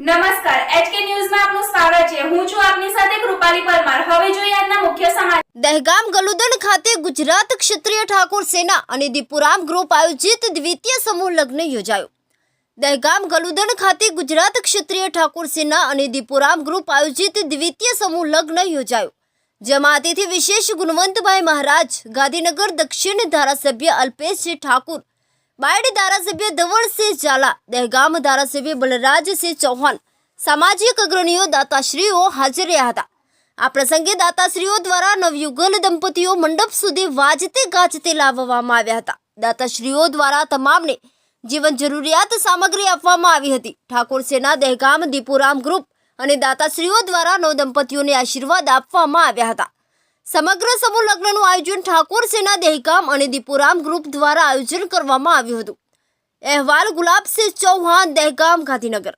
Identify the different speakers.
Speaker 1: નમસ્કાર એચકે ન્યૂઝમાં આપનું સ્વાગત છે. હું છું આપની સાથે કૃપાલી પરમાર. હવે જોઈએ આજના મુખ્ય સમાચાર.
Speaker 2: દહેગામ ગલુદન ખાતે ગુજરાત ક્ષત્રિય ઠાકોર સેના અને દીપુરામ ગ્રુપ આયોજિત દ્વિતીય સમૂહ લગ્ન યોજાયો. દહેગામ ગલુદન ખાતે ગુજરાત ક્ષત્રિય ઠાકોર સેના અને દીપુરામ ગ્રુપ આયોજિત દ્વિતીય સમૂહ લગ્ન યોજાયો. જેમાં અતિથિ વિશેષ ગુણવંતભાઈ મહારાજ, ગાંધીનગર દક્ષિણ ધારાસભ્ય અલ્પેશજી ઠાકુર બાયડ ધારાસભ્ય ધવળસિંહ ઝાલા, દહેગામ ધારાસભ્ય બલરાજસિંહ ચૌહાણ, સામાજિક અગ્રણીઓ દાતાશ્રીઓ હાજર રહ્યા હતા. આ પ્રસંગે દાતાશ્રીઓ દ્વારા નવયુગલ દંપતીઓ મંડપ સુધી વાજતે ગાજતે લાવવામાં આવ્યા હતા. દાતાશ્રીઓ દ્વારા તમામને જીવન જરૂરિયાત સામગ્રી આપવામાં આવી હતી. ઠાકોર સેના, દહેગામ, દીપુરામ ગ્રુપ અને દાતાશ્રીઓ દ્વારા નવ દંપતીઓને આશીર્વાદ આપવામાં આવ્યા હતા. સમગ્ર સમૂહ લગ્નનું આયોજન ઠાકોર સેના દહેગામ અને દીપુરામ ગ્રુપ દ્વારા આયોજન કરવામાં આવ્યું હતું. અહેવાલ ગુલાબસિંહ ચૌહાણ, દહેગામ, ગાંધીનગર.